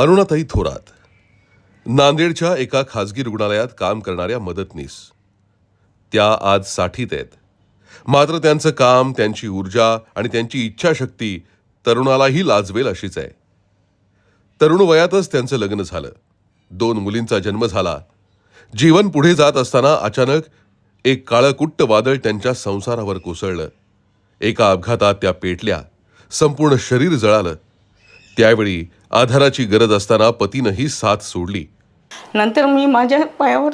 अरुणाताई थोरात नांदेडच्या एका खाजगी रुग्णालयात काम करणाऱ्या मदतनीस. त्या आज साठीत आहेत. मात्र त्यांचं काम त्यांची ऊर्जा आणि त्यांची इच्छाशक्ती तरुणालाही लाजवेल अशीच आहे. तरुण वयातच त्यांचं लग्न झालं. दोन मुलींचा जन्म झाला. जीवन पुढे जात असताना अचानक एक काळकुट्ट वादळ त्यांच्या संसारावर कोसळलं. एका अपघातात त्या पेटल्या. संपूर्ण शरीर जळालं. त्यावेळी आधाराची गरज असताना पतीनंही साथ सोडली. नंतर मी माझ्या पायावर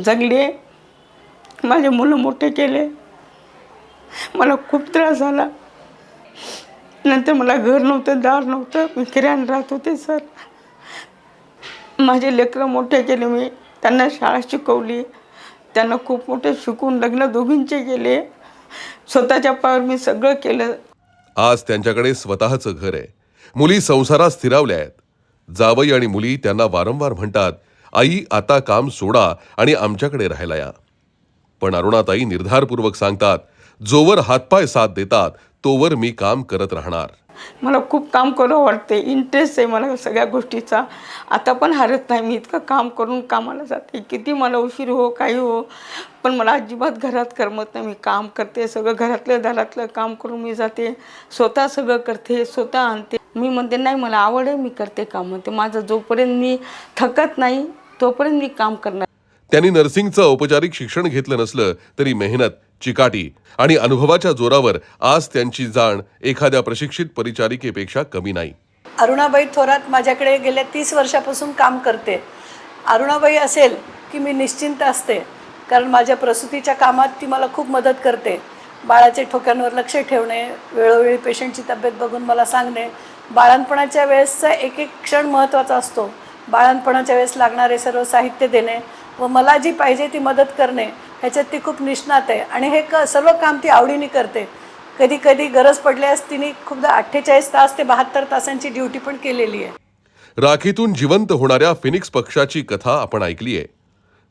जगले. माझे मुलं मोठे केले. मला खूप त्रास झाला. नंतर मला घर नव्हतं दार नव्हतं. मी किराण राहत होते सर. माझे लेकरं मोठे केले मी. त्यांना शाळा शिकवली. त्यांना खूप मोठे शिकून लग्न दोघींचे केले. स्वतःच्या पायावर मी सगळं केलं. आज त्यांच्याकडे स्वतःचं घर आहे. मुली संसारात स्थिरावल्या आहेत. जावई आणि मुली त्यांना वारंवार म्हणतात आई आता काम सोडा आणि आमच्याकडे राहायला या. पण अरुणाताई निर्धारपूर्वक सांगतात जोवर हातपाय साथ देतात तोवर मी काम करत राहणार. मला खूप काम करू वाटते. इंटरेस्ट आहे मला सगळ्या गोष्टीचा. आता पण हरत नाही. मी इतकं काम करून कामाला जाते. किती मला उशीर हो काही हो. पण मला अजिबात घरात करमत नाही. मी काम करते. सगळं घरातलं दारातलं काम करून मी जाते. स्वतः सगळं करते. स्वतः आणते. मी म्हणते नाही मला आवड आहे मी करते काम. म्हणते माझं जोपर्यंत मी थकत नाही तोपर्यंत मी काम करणार. त्यांनी नर्सिंगचं औपचारिक शिक्षण घेतलं नसलं तरी मेहनत चिकाटी आणि अनुभवाच्या जोरावर आज त्यांची जाण एखाद्या प्रशिक्षित परिचारिकेपेक्षा कमी नाही. अरुणाबाई थोरात माझ्याकडे गेल्या तीस वर्षापासून काम करते. अरुणाबाई असेल की मी निश्चिंत असते कारण माझ्या प्रसूतीच्या कामात ती मला खूप मदत करते. बाळाच्या ठोक्यांवर लक्ष ठेवणे वेळोवेळी पेशंटची तब्येत बघून मला सांगणे बाळणपणाच्या वेळेसचा एक एक क्षण महत्त्वाचा असतो. बाळणपणाच्या वेळेस लागणारे सर्व साहित्य देणे व मला जी पाहिजे ती मदत करणे ह्याच्यात ती खूप निष्णात आहे आणि हे क सर्व काम ती आवडीने करते. कधी कधी गरज पडल्यास तिने खूपदा अठ्ठेचाळीस तास ते बहात्तर तासांची ड्युटी पण केलेली आहे. राखीतून जिवंत होणाऱ्या फिनिक्स पक्षाची कथा आपण ऐकली आहे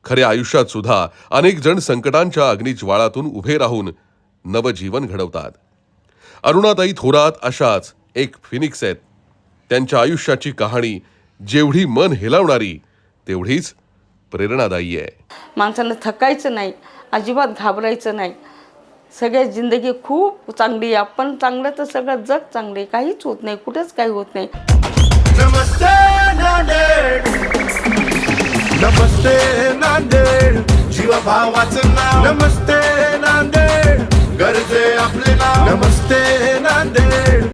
खऱ्या आयुष्यात सुद्धा अनेक जण संकटांच्या अग्निज्वाळातून उभे राहून नवजीवन घडवतात. अरुणाताई थोरात अशाच एक फिनिक्स आहेत. त्यांच्या आयुष्याची कहाणी जेवढी मन हेलावणारी तेवढीच प्रेरणादायी आहे. माणसानं थकायचं नाही अजिबात घाबरायचं नाही. सगळ्या जिंदगी खूप चांगली आहे आपण चांगलं तर सगळं जग चांगले काहीच होत नाही कुठेच काही होत नाही. नमस्ते नांदेड. नमस्ते नांदेड. नाव. नमस्ते